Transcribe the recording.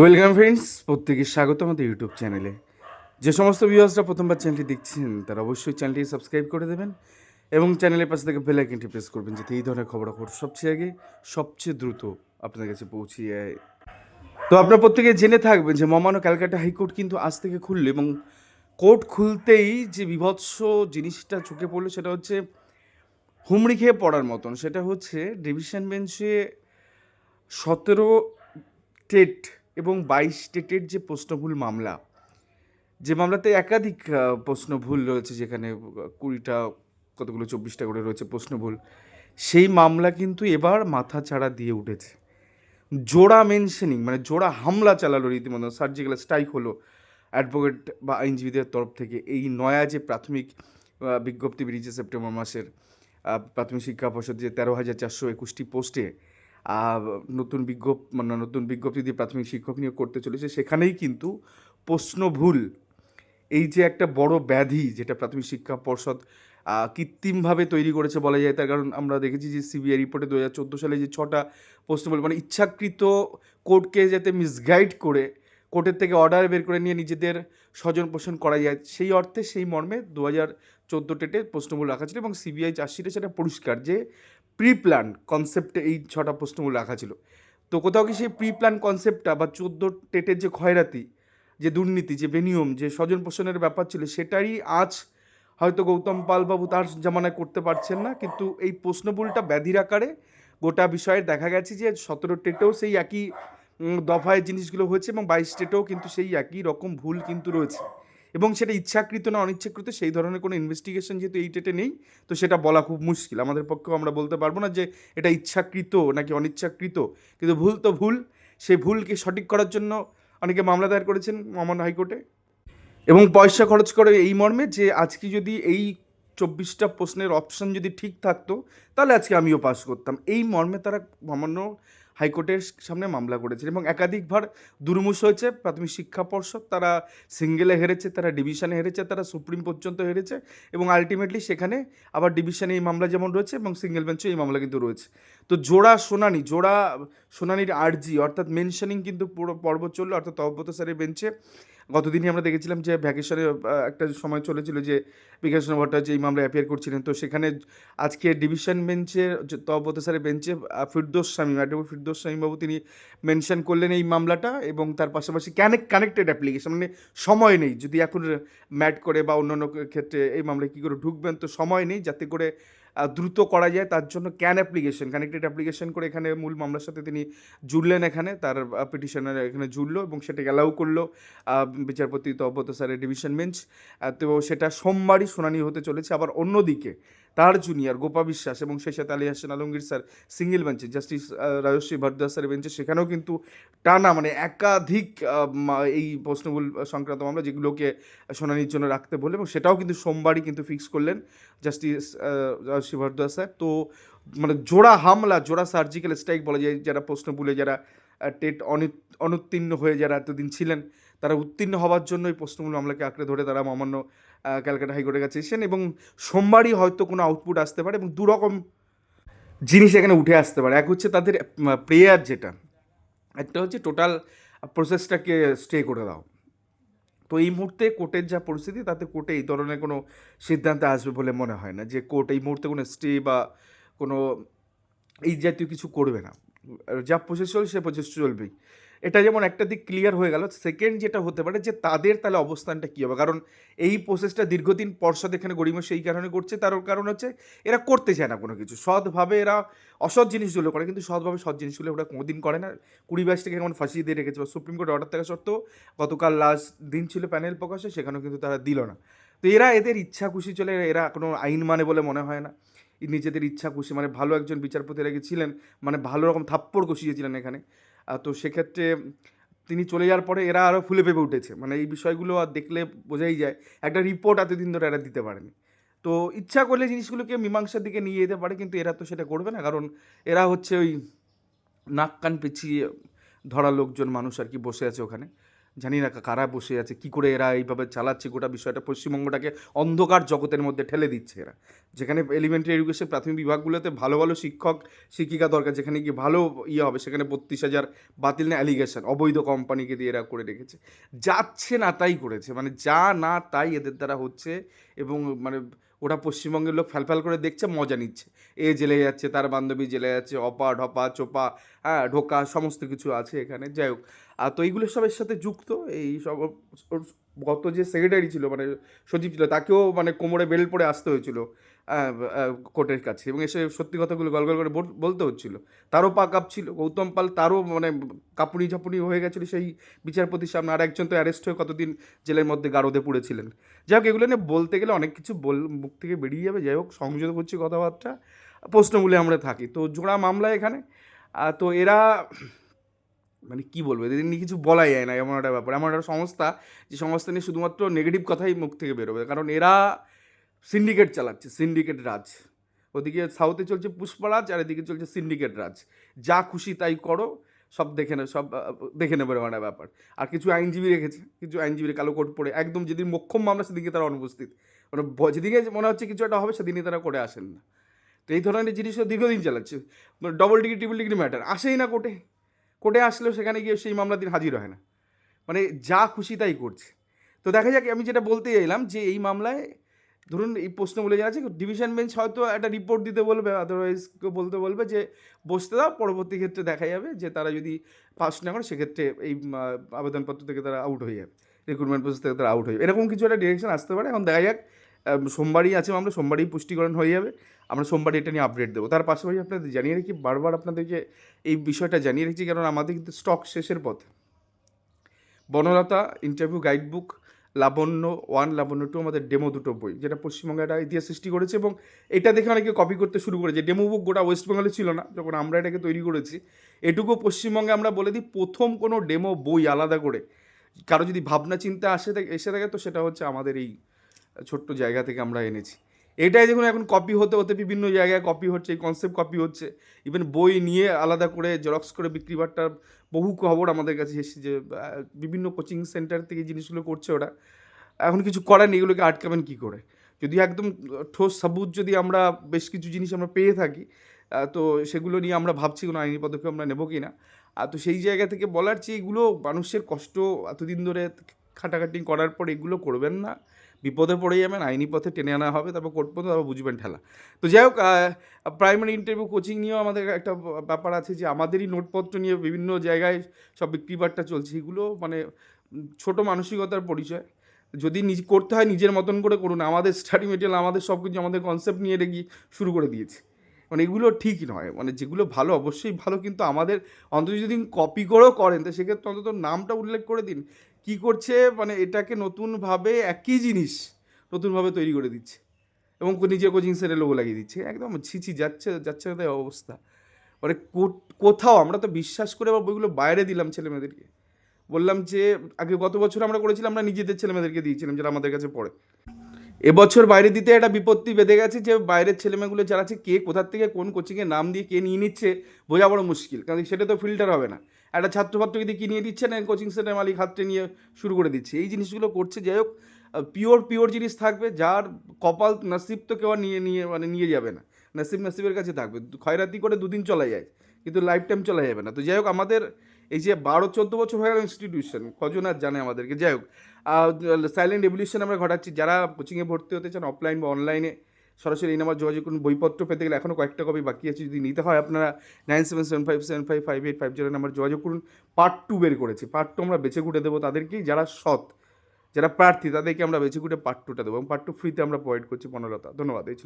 Welcome friends প্রত্যেকে স্বাগত আমাদের ইউটিউব চ্যানেলে যে সমস্ত ভিউয়ার্সরা প্রথমবার চ্যানেলটি দেখছেন, তারা অবশ্যই চ্যানেলটি সাবস্ক্রাইব করে দেবেন এবং চ্যানেলের পাশে থেকে বেল আইকনটি প্রেস করবেন যাতে এই ধরনের খবরাখবর সবচেয়ে আগে, সবচেয়ে দ্রুত আপনাদের কাছে পৌঁছিয়ে যায়। তো আপনারা প্রত্যেকে জেনে থাকবেন যে মমানো ক্যালকাটা হাইকোর্ট কিন্তু আজ থেকে খুললো এবং কোর্ট খুলতেই যে বিভৎস জিনিসটা চোখে পড়ল সেটা হচ্ছে হুমড়ি খেয়ে পড়ার মতন। সেটা হচ্ছে ডিভিশন বেঞ্চে সতেরো টেট এবং বাইশ স্টেটের যে প্রশ্নভুল মামলা, যে মামলাতে একাধিক প্রশ্ন ভুল রয়েছে যেখানে কুড়িটা, কতগুলো, চব্বিশটা করে রয়েছে প্রশ্ন ভুল সেই মামলা কিন্তু এবার মাথা ছাড়া দিয়ে উঠেছে। জোড়া মেনশনিং মানে জোড়া হামলা চালালো রীতিমতো সার্জিক্যাল স্ট্রাইক হলো অ্যাডভোকেট বা আইনজীবীদের তরফ থেকে। এই নয়া যে প্রাথমিক বিজ্ঞপ্তি বেরিয়েছে সেপ্টেম্বর মাসের প্রাথমিক শিক্ষা পর্ষদ যে তেরো হাজার চারশো একুশটি পোস্টে নতুন বিজ্ঞপ মানে নতুন বিজ্ঞপ্তি দিয়ে প্রাথমিক শিক্ষক নিয়োগ করতে চলেছে, সেখানেই কিন্তু প্রশ্ন ভুল। এই যে একটা বড় ব্যাধি যেটা প্রাথমিক শিক্ষা পর্ষদ কৃত্রিমভাবে তৈরি করেছে বলা যায়, তার কারণ আমরা দেখেছি যে সিবিআই রিপোর্টে দু হাজার চোদ্দ সালে যে ছটা প্রশ্ন ভুল মানে ইচ্ছাকৃত কোর্টকে যাতে মিসগাইড করে, কোর্টের থেকে অর্ডার বের করে নিয়ে নিজেদের স্বজন পোষণ করা যায়, সেই অর্থে সেই মর্মে দু হাজার চোদ্দ টেটে প্রশ্নমূল রাখা ছিল এবং সিবিআই চার্জশিটে সেটা পরিষ্কার যে প্রি প্ল্যান কনসেপ্টে এই ছটা প্রশ্নমূল রাখা ছিল। তো কোথাও কি সেই প্রি প্ল্যান কনসেপ্টটা বা চোদ্দ টেটের যে খয়রাতি যে দুর্নীতি, যে বেনিয়ম, যে স্বজন পোষণের ব্যাপার ছিল, সেটারই আজ হয়তো গৌতম পালবাবু তার জামানায় করতে পারছেন না। কিন্তু এই প্রশ্নবুলটা ব্যাধির আকারে গোটা বিষয়ে দেখা গেছে যে সতেরো টেটেও সেই একই দফায় জিনিসগুলো হয়েছে এবং বাইশ টেটেও কিন্তু সেই একই রকম ভুল কিন্তু রয়েছে। এবং সেটা ইচ্ছাকৃত না অনিচ্ছাকৃত, সেই ধরনের কোনো ইনভেস্টিগেশন যেহেতু এই টেটে নেই, তো সেটা বলা খুব মুশকিল। আমাদের পক্ষেও আমরা বলতে পারব না যে এটা ইচ্ছাকৃত নাকি অনিচ্ছাকৃত, কিন্তু ভুল তো ভুল। সেই ভুলকে সঠিক করার জন্য অনেকে মামলা দায়ের করেছেন মহামান্য হাইকোর্টে। এবং পয়সা খরচ করে এই মর্মে যে আজকে যদি এই চব্বিশটা প্রশ্নের অপশন যদি ঠিক থাকতো, তাহলে আজকে আমিও পাস করতাম। এই মর্মে তারা সামান্য হাইকোর্টের সামনে মামলা করেছেন এবং একাধিকবার দুর্মুষ হয়েছে। প্রাথমিক শিক্ষা পর্ষদ তারা সিঙ্গেলে হেরেছে, তারা ডিভিশনে হেরেছে, তারা সুপ্রিম পর্যন্ত হেরেছে এবং আলটিমেটলি সেখানে আবার ডিভিশনে এই মামলা যেমন রয়েছে এবং সিঙ্গেল বেঞ্চে এই মামলা কিন্তু রয়েছে। তো জোড়া শুনানি, জোড়া শুনানির আর্জি অর্থাৎ মেনশনিং কিন্তু পুরো পর্ব চলল, অর্থাৎ তহবত স্যারের বেঞ্চে গতদিনই আমরা দেখেছিলাম যে ভ্যাকেশনে একটা সময় চলেছিল যে বিকাশ ভট্টাচার্য এই মামলায় অ্যাপিয়ার করছিলেন। তো সেখানে আজকে ডিভিশন বেঞ্চের তহব্বত স্যারের বেঞ্চে ফিরদোস স্বামী অ্যাডভোকেট ফিরদোস স্বামীবাবু তিনি মেনশন করলেন এই মামলাটা এবং তার পাশাপাশি কানেক্ট কানেক্টেড অ্যাপ্লিকেশন মানে সময় নেই। যদি এখন ম্যাট করে বা অন্যান্য ক্ষেত্রে এই মামলায় কী করে ঢুকবেন, তো সময় নেই। যাতে করে দ্রুত করা যায়, তার জন্য ক্যান অ্যাপ্লিকেশন কানেক্টেড অ্যাপ্লিকেশন করে এখানে মূল মামলার সাথে তিনি জুড়লেন এখানে, তার পিটিশনার এখানে জুড়লো এবং সেটাকে অ্যালাউ করল বিচারপতি তব্বত স্যারের ডিভিশন বেঞ্চ তো সেটা সোমবারই শুনানি হতে চলেছে। আবার অন্যদিকে তার জুনিয়র গোপা বিশ্বাস এবং সেই সাথে আলী হাসান আলমগীর স্যার সিঙ্গেল বেঞ্চে জাস্টিস রাজশ্রী ভরদ্বাজ স্যারের বেঞ্চে সেখানেও কিন্তু টানা মানে একাধিক এই প্রশ্নগুল সংক্রান্ত মামলা যেগুলোকে শুনানির জন্য রাখতে বলে এবং সেটাও কিন্তু সোমবারই কিন্তু ফিক্স করলেন জাস্টিস রাজশ্রী ভরদ্বাজ স্যার তো মানে জোড়া হামলা, জোড়া সার্জিক্যাল স্ট্রাইক বলা যায়, যারা প্রশ্ন বলে যারা টেট অনুত্তীর্ণ হয়ে যারা এতদিন ছিলেন, তারা উত্তীর্ণ হওয়ার জন্য এই প্রশ্নগুলো মামলাকে আঁকড়ে ধরে, তারা মামান্য ক্যালকাটা হাইকোর্টের কাছে এসেছেন এবং সোমবারই হয়তো কোনো আউটপুট আসতে পারে এবং দুরকম জিনিস এখানে উঠে আসতে পারে। এক হচ্ছে তাদের প্রেয়ার যেটা, একটা হচ্ছে টোটাল প্রসেসটাকে স্টে করে দাও। তো এই মুহূর্তে কোর্টের যা পরিস্থিতি, তাতে কোর্টে এই ধরনের কোনো সিদ্ধান্তে আসবে বলে মনে হয় না যে কোর্ট এই মুহূর্তে কোনো স্টে বা কোনো এই জাতীয় কিছু করবে না। যা প্রসেস চলবে, সে প্রসেস চলবেই। এটা যেমন একটা দিক ক্লিয়ার হয়ে গেল সেকেন্ড যেটা হতে পারে যে তাদের তাহলে অবস্থানটা কী হবে? কারণ এই প্রসেসটা দীর্ঘদিন পর্ষদ এখানে গরিমা সেই কারণে করছে, তার কারণ হচ্ছে এরা করতে চায় না কোনো কিছু। সৎভাবে এরা অসৎ জিনিসগুলো করে, কিন্তু সৎভাবে সৎ জিনিসগুলো ওরা কোনোদিন করে না। কুড়ি বাইশ থেকে কেমন ফাঁসিয়ে দিয়ে রেখেছে, বা সুপ্রিম কোর্ট অর্ডার থাকা সত্ত্বেও গতকাল লাস্ট দিন ছিল প্যানেল প্রকাশে, সেখানেও কিন্তু তারা দিল না। তো এরা এদের ইচ্ছা খুশি চলে, এরা কোনো আইন মানে বলে মনে হয় না। নিজেদের ইচ্ছা খুশি মানে ভালো একজন বিচারপতি আগে ছিলেন মানে ভালো রকম থাপ্পড় কষিয়েছিলেন এখানে। তো সেক্ষেত্রে তিনি চলে যাওয়ার পরে এরা আরও ফুলে পেঁপে উঠেছে। মানে এই বিষয়গুলো আর দেখলে বোঝাই যায়, একটা রিপোর্ট এতদিন ধরে এরা দিতে পারেনি। তো ইচ্ছা করলে জিনিসগুলোকে মীমাংসার দিকে নিয়ে যেতে পারে, কিন্তু এরা তো সেটা করবে না। কারণ এরা হচ্ছে ওই নাক কান পেঁচিয়ে ধরা লোকজন, মানুষ আর কি বসে আছে ওখানে। জানি না কারা বসে আছে, কি করে এরা এইভাবে চালাচ্ছে গোটা বিষয়টা। পশ্চিমবঙ্গটাকে অন্ধকার জগতের মধ্যে ঠেলে দিচ্ছে এরা। যেখানে এলিমেন্টারি এডুকেশন প্রাথমিক বিভাগগুলোতে ভালো ভালো শিক্ষক, শিক্ষিকা দরকার, যেখানে গিয়ে ভালো ইয়ে হবে, সেখানে বত্রিশ হাজার বাতিল না অ্যালিগেশন অবৈধ কোম্পানিকে দিয়ে এরা করে রেখেছে। যাচ্ছে না, তাই করেছে। মানে যা না, তাই এদের দ্বারা হচ্ছে এবং মানে ওটা পশ্চিমবঙ্গের লোক ফ্যালফ্যাল করে দেখছে, মজা নিচ্ছে। এ জেলে যাচ্ছে, তার বান্ধবী জেলে যাচ্ছে, অপা, ঢপা, চোপা হ্যাঁ ঢোকা, সমস্ত কিছু আছে এখানে। যাই হোক, আর তো এইগুলো সবের সাথে যুক্ত। এই সব গত যে সেক্রেটারি ছিল মানে সচিব ছিল, তাকেও মানে কোমরে বেল পরে আসতে হয়েছিল। কোর্টের কাছে এবং এসে সত্যি কথাগুলো গল গল করে বল- বলতে হচ্ছিল। তারও পা কাঁপছিল। গৌতম পাল তারও মানে কাপুনি ঝাপুনি হয়ে গেছিল সেই বিচারপতির সামনে। আর একজন তো অ্যারেস্ট হয়ে কতদিন জেলের মধ্যে গারদে পড়েছিলেন। যাই হোক, এগুলো নিয়ে বলতে গেলে অনেক কিছু বল, মুখ থেকে বেরিয়ে যাবে। যাই হোক সংযত করছি কথাবার্তা। প্রশ্নগুলি আমরা থাকি। তো জোড়া মামলা এখানে। তো এরা মানে কি বলব? এদের নিয়ে কিছু বলাই যায় না। এমন একটা ব্যাপার। এমন একটা সংস্থা যে সংস্থা নিয়ে শুধুমাত্র নেগেটিভ কথাই মুখ থেকে বেরোবে। কারণ এরা সিন্ডিকেট চালাচ্ছে, সিন্ডিকেট রাজ। ওদিকে সাউথে চলছে পুষ্পরাজ আর এদিকে চলছে সিন্ডিকেট রাজ। যা খুশি তাই করো, সব দেখে নে, সব দেখে নেবে একটা ব্যাপার। আর কিছু আইনজীবী রেখেছে, কিছু আইনজীবীর কালো কোট পরে, একদম যেদিন মোক্ষম মামলা সেদিকে তারা অনুপস্থিত। মানে যেদিকে মনে হচ্ছে কিছু একটা হবে, সেদিনই তারা করে আসেন না। তো এই ধরনের জিনিসও দীর্ঘদিন চালাচ্ছে। মানে double degree triple degree matter আসেই না কোর্টে। কোর্টে আসলেও সেখানে গিয়ে সেই মামলা দিন হাজির হয় না। মানে যা খুশি তাই করছে। তো দেখা যাক, আমি যেটা বলতে চাইলাম যে এই মামলায় ধরুন এই প্রশ্নগুলো যা আছে ডিভিশন বেঞ্চ হয়তো একটা রিপোর্ট দিতে বলবে আদারওয়াইজ বলতে বলবে যে, বসতে দাও, পরবর্তী ক্ষেত্রে দেখা যাবে যে তারা যদি পাস না করে, সেক্ষেত্রে এই আবেদনপত্র থেকে তারা আউট হয়ে যাবে রিক্রুটমেন্ট প্রসেস থেকে তারা আউট হয়ে যাবে। এরকম কিছু একটা ডিরেকশন আসতে পারে। এখন দেখা যাক সোমবারই আছে, আমরা সোমবারই পুষ্টিকরণ হয়ে যাবে, আমরা সোমবারই এটা নিয়ে আপডেট দেবো। তার পাশাপাশি আপনাদের জানিয়ে রাখি, বারবার আপনাদেরকে এই বিষয়টা জানিয়ে রেখেছি কারণ আমাদের কিন্তু স্টক শেষের পথে। Banalata interview guide book Labanya one Labanya two আমাদের ডেমো দুটো বই, যেটা পশ্চিমবঙ্গে একটা ইতিহাস সৃষ্টি করেছে এবং এটা দেখে অনেকে কপি করতে শুরু করেছে। ডেমো বুক গোটা ওয়েস্ট বেঙ্গলে ছিল না, যখন আমরা এটাকে তৈরি করেছি, এটুকু পশ্চিমবঙ্গে আমরা বলে দিই প্রথম কোনো ডেমো বই আলাদা করে। কারও যদি ভাবনা চিন্তা আসে এসে থাকে, তো সেটা হচ্ছে আমাদের এই ছোট্ট জায়গা থেকে আমরা এনেছি। এটাই দেখুন এখন কপি হতে হতে বিভিন্ন জায়গায় কপি হচ্ছে, এই কনসেপ্ট কপি হচ্ছে। ইভেন বই নিয়ে আলাদা করে জেরক্স করে বিক্রি বাট্টার বহু খবর আমাদের কাছে এসেছে যে বিভিন্ন কোচিং সেন্টার থেকে জিনিসগুলো করছে ওরা। এখন কিছু করার এগুলোকে আটকাবেন কী করে? যদি একদম ঠোস সাবুত যদি আমরা বেশ কিছু জিনিস আমরা পেয়ে থাকি তো সেগুলো নিয়ে আমরা ভাবছি কোনো আইনি পদক্ষেপ আমরা নেব কি না আর তো সেই জায়গা থেকে বলার যে এগুলো মানুষের কষ্ট এতদিন ধরে খাটাখাটি করার পর এগুলো করবেন না। বিপদে পড়ে যাবেন, আইনি পথে টেনে আনা হবে, তারপর কোর্ট পথে তারপর বুঝবেন ঠেলা। তো যাই হোক প্রাইমারি ইন্টারভিউ কোচিং নিয়েও আমাদের একটা ব্যাপার আছে যে আমাদেরই নোটপত্র নিয়ে বিভিন্ন জায়গায় সব বিক্রিবারটা চলছে। এগুলো মানে ছোট মানসিকতার পরিচয়। যদি নিজ, করতে হয় নিজের মতন করে করুন। আমাদের স্টাডি মেটেরিয়াল আমাদের সব কিছু, আমাদের কনসেপ্ট নিয়ে রেখে শুরু করে দিয়েছে। মানে এগুলো ঠিক নয়। মানে যেগুলো ভালো, অবশ্যই ভালো, কিন্তু আমাদের অন্তত যদি কপি করেও করেন, তো সেক্ষেত্রে অন্তত নামটা উল্লেখ করে দিন। কি করছে? মানে এটাকে নতুনভাবে একই জিনিস নতুনভাবে তৈরি করে দিচ্ছে এবং নিজের কোচিং সেন্টারে লোগো লাগিয়ে দিচ্ছে। একদম ছিছি যাচ্ছে যাচ্ছে তাই অবস্থা। মানে কোথাও আমরা তো বিশ্বাস করে বা বইগুলো বাইরে দিলাম ছেলেমেয়েদেরকে। বললাম যে, আগে গত বছর আমরা করেছিলাম, আমরা নিজেদের ছেলেমেয়েদেরকে দিয়েছিলাম যারা আমাদের কাছে পড়ে। এবছর বাইরে দিতে একটা বিপত্তি বেঁধে গেছে যে, বাইরের ছেলেমেয়েগুলো যারা আছে, কে কোথার থেকে কোন কোচিংয়ে নাম দিয়ে কে নিয়ে নিচ্ছে, বোঝা বড় মুশকিল। কারণ সেটা তো ফিল্টার হবে না। একটা ছাত্রছাত্রী যদি কিনিয়ে দিচ্ছে না কোচিং সেন্টার মালিক হাতটা নিয়ে শুরু করে দিচ্ছে। এই জিনিসগুলো করছে, যাই হোক পিওর পিওর জিনিস থাকবে, যার কপাল নাসিব তো কেউ নিয়ে নিয়ে মানে নিয়ে যাবে না। নাসিব নাসিবের কাছে থাকবে। খয়রাতি করে দুদিন চলা যায়, কিন্তু লাইফ টাইম চলা যাবে না। তো যাই হোক, আমাদের এই যে বারো, চোদ্দ বছর হয়ে গেল ইনস্টিটিউশন কজন আর জানে আমাদেরকে? যাই হোক সাইলেন্ট রেভলিউশন আমরা ঘটাচ্ছি। যারা কোচিংয়ে ভর্তি হতে চান অফলাইন বা অনলাইনে সরাসরি এই নাম্বার যোগাযোগ করুন। বইপত্র পেতে গেলে এখনও কয়েকটা কপি বাকি আছে। যদি নিতে হয় আপনারা nine seven seven five seven five five eight five zero number যোগাযোগ করুন। পার্ট টু বের করেছি। পার্ট টু আমরা বেছে কুটে দেবো তাদেরকেই। যারা সৎ, যারা প্রার্থী তাদেরকে আমরা বেছে কুটে পার্ট টুটা দেবো এবং পার্ট টু ফ্রিতে আমরা প্রোভাইড করছি পনেরোটা ধন্যবাদ। এই ছিল